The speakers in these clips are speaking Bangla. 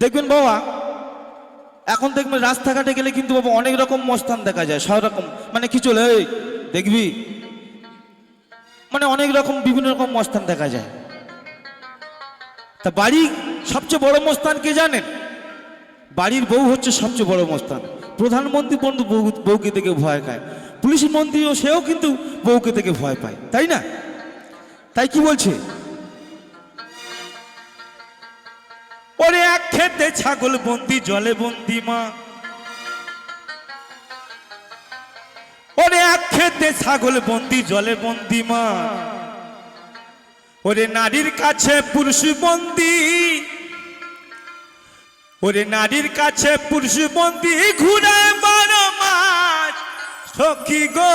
দেখবেন বাবা, এখন দেখবেন রাস্তাঘাটে গেলে কিন্তু বাবা অনেক রকম মস্তান দেখা যায়, সব রকম। মানে কি চলে দেখবি? মানে অনেক রকম, বিভিন্ন রকম মস্তান দেখা যায়। তা বাড়ি সবচেয়ে বড় মস্তান কে জানেন? বাড়ির বউ হচ্ছে সবচেয়ে বড় মস্তান। প্রধানমন্ত্রী পর্যন্ত বউ- বউকে থেকে ভয় খায়। পুলিশ মন্ত্রীও সেও কিন্তু বউকে থেকে ভয় পায়, তাই না? তাই কি বলছে? ছাগল বন্দি, জলে বন্দি, মা। ওরে এক খেতে ছাগল বন্দি, জলে বন্দি, মা। ওরে নারীর কাছে পুরুষ বন্দি, ওরে নারীর কাছে পুরুষ বন্দি, ঘুরে বারো মাস সখী গো।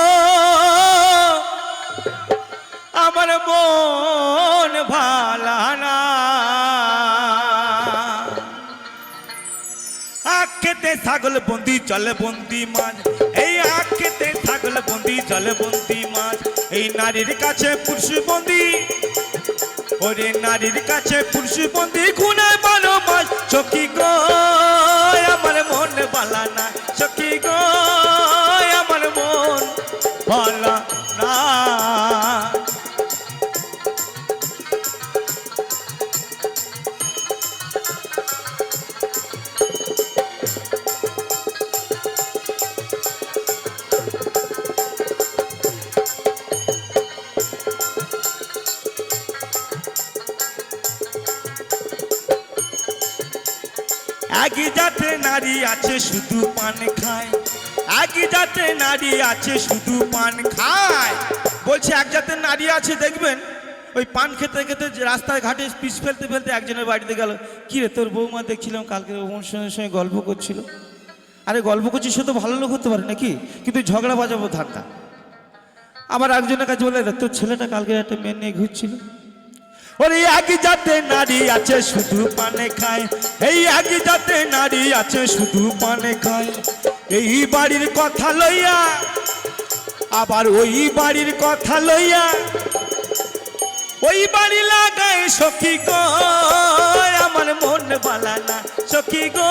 আমার মন ভালা আখেতে ছাগল বন্দি, জলে বন্দি মাছ। এই আখেতে ছাগল বন্দি, জলে বন্দি মাছ। এই নারীর কাছে পুরুষ বন্দি। ওরে নারীর কাছে পুরুষ বন্দি খুনে মাস সখী গো, আমার মন বালা না। সখী গো, আমার মন বালা একই জাতে নারী আছে শুধু পান খায়। একই জাতে নারী আছে শুধু পান খায়। বলছে, এক জাতের নারী আছে, দেখবেন? ওই পান খেতে খেতে রাস্তায় ঘাটে পিস ফেলতে ফেলতে একজনের বাড়িতে গেল। কি রে, তোর বৌমা দেখছিলাম, কালকে ওর সঙ্গে সঙ্গে গল্প করছিল। আরে, গল্প করছি, সে তো ভালো লোক হতে পারে নাকি? কিন্তু ঝগড়া বাজাবো ধাক্কা আবার একজনের কাছে বলে, তোর ছেলেটা কালকে একটা মেয়ে নিয়ে ঘুরছিল। ওরে আগে যাতে নারী আছে, শুধু পানে খায়। এই আগে যাতে নারী আছে, শুধু পানে খায়। এই বাড়ির কথা লইয়া, আবার ওই বাড়ির কথা লইয়া, ওই বাড়ি লাগাই সখী গো, আমার মন বালা না। সখী গো,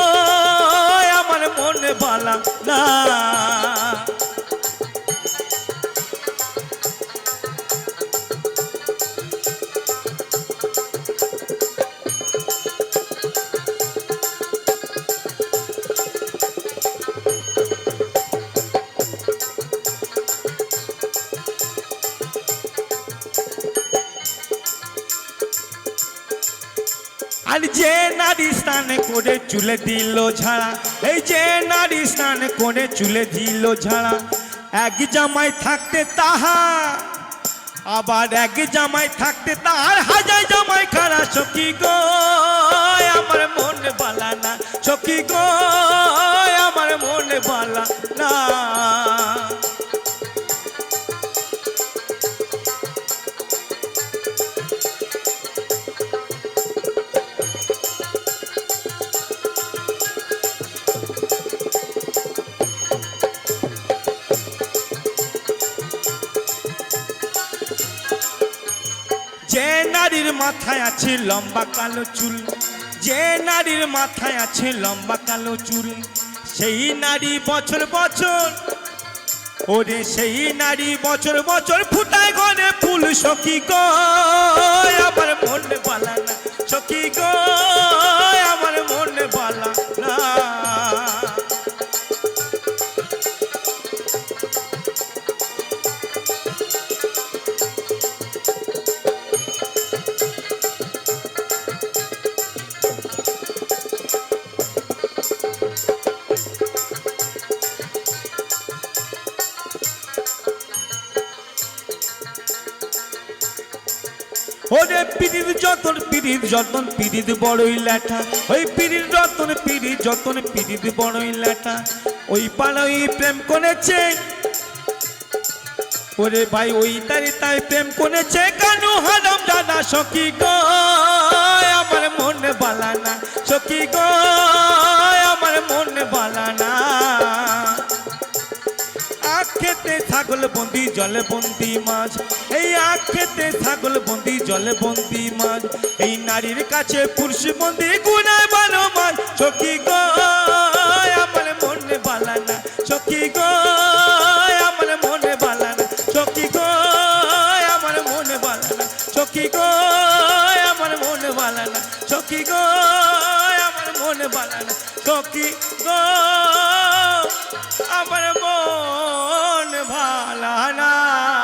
আমার মন বালা না। আর যে নারী স্নান করে চুলে দিল ঝাড়া, এই যে নারী স্নান করে চুলে দিল ঝাড়া, এক জামাই থাকতে তাহা, আবার এক জামাই থাকতে তার হাজার জামাই খারা সখী গো, আমার মন বালা না, সখী গো, আমার মন বালা না। যে নারীর মাথায় আছে লম্বা কালো চুল, যে নারীর মাথায় আছে লম্বা কালো চুল, সেই নারী বছর বছর, ওরে সেই নারী বছর বছর ফুটায় ঘরে ফুল সখী গো, আমার মন বলা না সখী গো ওরে পিড়ির যতন পিড়ির যতন পিড়ির বড়ই ল্যাঠা। ওই পিড়ির যতন পিড়ির যতন পিড়ির বড়ই ল্যাঠা। ওই পাড়াই প্রেম করেছে। ওরে ভাই, ওই তারি তাই প্রেম করেছে। কানু হারাম দাদা সখী গো, আমার মন বালা না সখী গো। বন্দি জলে বন্দি মাছ। এই আখ খেতে ছাগল বন্দি জলে বন্দি মাছ। এই নারীর কাছে পুরুষ বন্দি গুনায় বারো মাছ। সখী গো, আমার মনে বালা না সখী গো, আমার মনে বালা না গো, আমার মনে বালা না গো, আমার মনে বালা না গো, আমার মনে বালা না গো, আমার মন ভালা না।